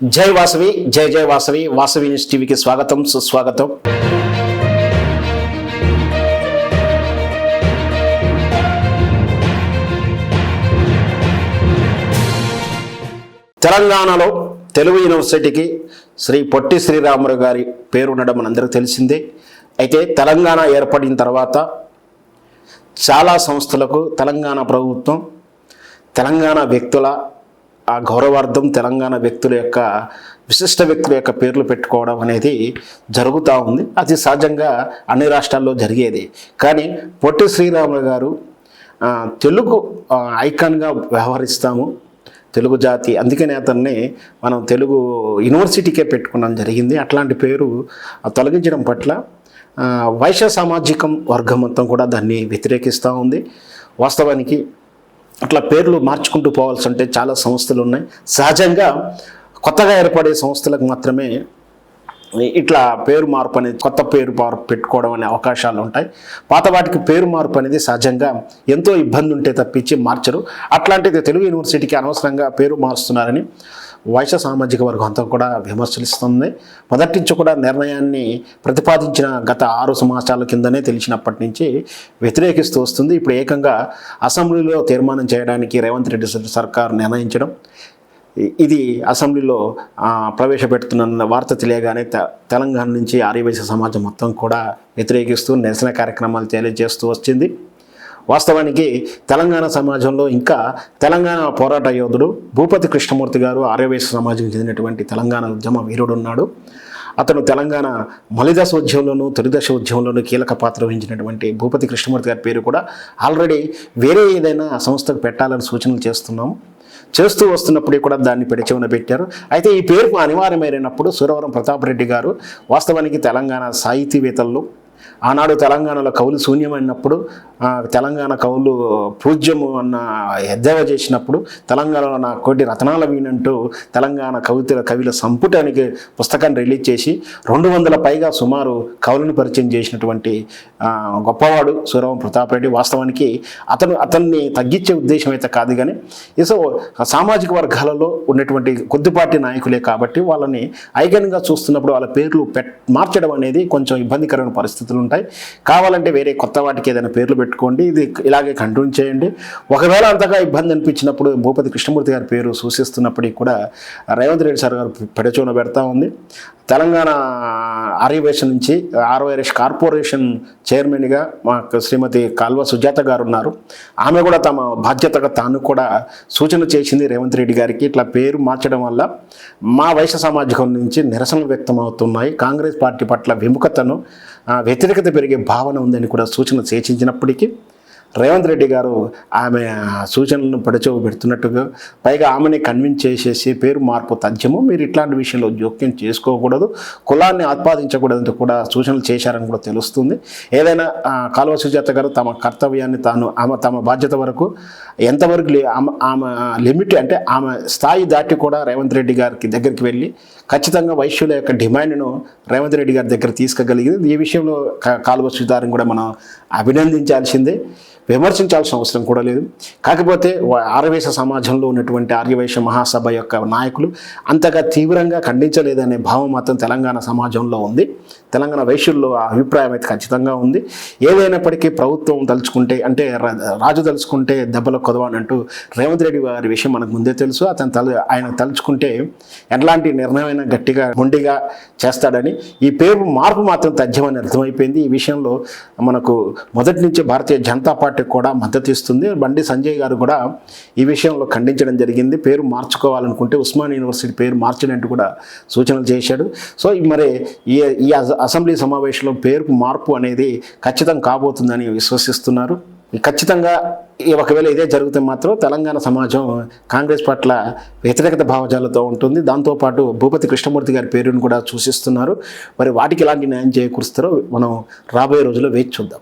జై వాసవి జై జై వాసవి వాసవి న్యూస్ టీవీకి స్వాగతం సుస్వాగతం. తెలంగాణలో తెలుగు యూనివర్సిటీకి శ్రీ పొట్టి శ్రీరాములు గారి పేరు ఉండడం మనందరికీ తెలిసిందే. అయితే తెలంగాణ ఏర్పడిన తర్వాత చాలా సంస్థలకు తెలంగాణ ప్రభుత్వం తెలంగాణ వ్యక్తుల ఆ గౌరవార్థం తెలంగాణ వ్యక్తుల యొక్క విశిష్ట వ్యక్తుల యొక్క పేర్లు పెట్టుకోవడం అనేది జరుగుతూ ఉంది. అది సహజంగా అన్ని రాష్ట్రాల్లో జరిగేది. కానీ పొట్టి శ్రీరాములు గారు తెలుగు ఐకాన్గా వ్యవహరిస్తాము. తెలుగు జాతి. అందుకనే అతన్ని మనం తెలుగు యూనివర్సిటీకే పెట్టుకున్నాం జరిగింది. అట్లాంటి పేరు తొలగించడం పట్ల వైశ్య సామాజికం వర్గం మొత్తం కూడా దాన్ని వ్యతిరేకిస్తూ ఉంది. వాస్తవానికి అట్లా పేర్లు మార్చుకుంటూ పోవాల్సి ఉంటే చాలా సంస్థలు ఉన్నాయి సహజంగా కొత్తగా ఏర్పడే సంస్థలకు మాత్రమే ఇట్లా పేరు మార్పు అనేది కొత్త పేరు మార్పు పెట్టుకోవడం అనే అవకాశాలు ఉంటాయి పాత వాటికి పేరు మార్పు అనేది సహజంగా ఎంతో ఇబ్బంది ఉంటే తప్పించి మార్చరు. అట్లాంటిది తెలుగు యూనివర్సిటీకి అనవసరంగా పేరు మారుస్తున్నారని వైశ్య సామాజిక వర్గం అంతా కూడా విమర్శిస్తుంది మొదటి నుంచి కూడా నిర్ణయాన్ని ప్రతిపాదించిన గత ఆరు సంవత్సరాల కిందనే తెలిసినప్పటి నుంచి వ్యతిరేకిస్తూ వస్తుంది. ఇప్పుడు ఏకంగా అసెంబ్లీలో తీర్మానం చేయడానికి రేవంత్ రెడ్డి సర్కార్ నిర్ణయించడం ఇది అసెంబ్లీలో ప్రవేశపెడుతున్న వార్త తెలియగానే తె- తెలంగాణ నుంచి ఆర్యవైశ్య సమాజం మొత్తం కూడా వ్యతిరేకిస్తూ నిరసన కార్యక్రమాలు తెలియజేస్తూ వచ్చింది. వాస్తవానికి తెలంగాణ సమాజంలో ఇంకా తెలంగాణ పోరాట యోధుడు భూపతి కృష్ణమూర్తి గారు ఆర్యవేశ సమాజం చెందినటువంటి తెలంగాణ ఉద్యమ వీరుడు ఉన్నాడు. అతను తెలంగాణ మలిదశ ఉద్యమంలోను తొలిదశ ఉద్యమంలోను కీలక పాత్ర వహించినటువంటి భూపతి కృష్ణమూర్తి గారి పేరు కూడా ఆల్రెడీ వేరే ఏదైనా సంస్థకు పెట్టాలని సూచనలు చేస్తున్నాము చేస్తూ వస్తున్నప్పుడు కూడా దాన్ని పెడిచెవున పెట్టారు. అయితే ఈ పేరుకు అనివార్యమైనప్పుడు సురవరం ప్రతాప్ రెడ్డి గారు వాస్తవానికి తెలంగాణ సాహితీవేత్తల్లో ఆనాడు తెలంగాణలో కవులు శూన్యమైనప్పుడు తెలంగాణ కవులు పూజ్యము అన్న ఎద్దేవా చేసినప్పుడు తెలంగాణలో నా కోటి రతనాల వీణంటూ తెలంగాణ కవితల కవిల సంపుటానికి పుస్తకాన్ని రిలీజ్ చేసి రెండు వందల పైగా సుమారు కవులను పరిచయం చేసినటువంటి గొప్పవాడు సూరవం ప్రతాప్ రెడ్డి వాస్తవానికి అతను అతన్ని తగ్గించే ఉద్దేశం అయితే కాదు కానీ సో సామాజిక వర్గాలలో ఉన్నటువంటి కొద్దిపాటి నాయకులే కాబట్టి వాళ్ళని ఐగన్గా చూస్తున్నప్పుడు వాళ్ళ పేర్లు పెట్ మార్చడం అనేది కొంచెం ఇబ్బందికరమైన పరిస్థితులు ఉంటాయి. కావాలంటే వేరే కొత్త వాటికి ఏదైనా పేర్లు పెట్టుకోండి. ఇది ఇలాగే కంటిన్యూ చేయండి. ఒకవేళ అంతగా ఇబ్బంది అనిపించినప్పుడు భూపతి కృష్ణమూర్తి గారి పేరు సూచిస్తున్నప్పటికీ కూడా రేవంత్ రెడ్డి సార్ గారు పెడచూన పెడతా ఉంది. తెలంగాణ ఆర్యవేశ నుంచి ఆర్వైరేష్ కార్పొరేషన్ చైర్మన్గా మా శ్రీమతి కాల్వ సుజాత గారు ఉన్నారు. ఆమె కూడా తమ బాధ్యతగా తాను కూడా సూచన చేసింది రేవంత్ రెడ్డి గారికి. ఇట్లా పేరు మార్చడం వల్ల మా వైశ్య సామాజికం నుంచి నిరసనలు వ్యక్తమవుతున్నాయి. కాంగ్రెస్ పార్టీ పట్ల విముఖతను వ్యతిరేక వ్యతిరేకత పెరిగే భావన ఉందని కూడా సూచన చేసించినప్పటికీ రేవంత్ రెడ్డి గారు ఆమె సూచనలను పడిచోవు పెడుతున్నట్టుగా పైగా ఆమెని కన్విన్స్ చేసేసి పేరు మార్పు తథ్యము మీరు ఇట్లాంటి విషయంలో జోక్యం చేసుకోకూడదు కులాన్ని ఆత్పాదించకూడదు కూడా సూచనలు చేశారని కూడా తెలుస్తుంది. ఏదైనా కాలువ సుజాత గారు తమ కర్తవ్యాన్ని తాను ఆమె తమ బాధ్యత వరకు ఎంతవరకు లే- ఆమె ఆమె లిమిట్ అంటే ఆమె స్థాయి దాటి కూడా రేవంత్ రెడ్డి గారికి దగ్గరికి వెళ్ళి ఖచ్చితంగా వైశ్యుల యొక్క డిమాండ్ను రేవంత్ రెడ్డి గారి దగ్గర తీసుకోగలిగింది ఈ విషయంలో కాలువ సుధారం కూడా మనం అభినందించాల్సిందే. విమర్శించాల్సిన అవసరం కూడా లేదు. కాకపోతే ఆర్యవేశ సమాజంలో ఉన్నటువంటి ఆర్యవేశ మహాసభ యొక్క నాయకులు అంతగా తీవ్రంగా ఖండించలేదనే భావం మాత్రం తెలంగాణ సమాజంలో ఉంది. తెలంగాణ వైశ్యుల్లో ఆ అభిప్రాయం అయితే ఖచ్చితంగా ఉంది. ఏదైనప్పటికీ ప్రభుత్వం తలుచుకుంటే అంటే రా- రాజు తలుచుకుంటే దెబ్బలు కొదవనంటూ రేవంత్ రెడ్డి గారి విషయం మనకు ముందే తెలుసు. అతను తల ఆయన తలుచుకుంటే ఎలాంటి నిర్ణయమైనా గట్టిగా మొండిగా చేస్తాడని ఈ పేరు మార్పు మాత్రం తథ్యమని అర్థమైపోయింది. ఈ విషయంలో మనకు మొదటి నుంచి భారతీయ జనతా పార్టీ కూడా మద్దతు ఇస్తుంది. బండి సంజయ్ గారు కూడా ఈ విషయంలో ఖండించడం జరిగింది. పేరు మార్చుకోవాలనుకుంటే ఉస్మాన్ యూనివర్సిటీ పేరు మార్చినట్టు కూడా సూచనలు చేశాడు. సో ఈ మరి ఈ ఈ అస- అసెంబ్లీ సమావేశంలో పేరు మార్పు అనేది ఖచ్చితం కాబోతుందని విశ్వసిస్తున్నారు. ఖచ్చితంగా ఈ ఒకవేళ ఇదే జరిగితే మాత్రం తెలంగాణ సమాజం కాంగ్రెస్ పట్ల వ్యతిరేకత భావజాలతో ఉంటుంది. దాంతోపాటు భూపతి కృష్ణమూర్తి గారి పేరును కూడా సూచిస్తున్నారు. మరి వాటికి ఎలాంటి న్యాయం చేకూరుస్తారో మనం రాబోయే రోజుల్లో వేచి చూద్దాం.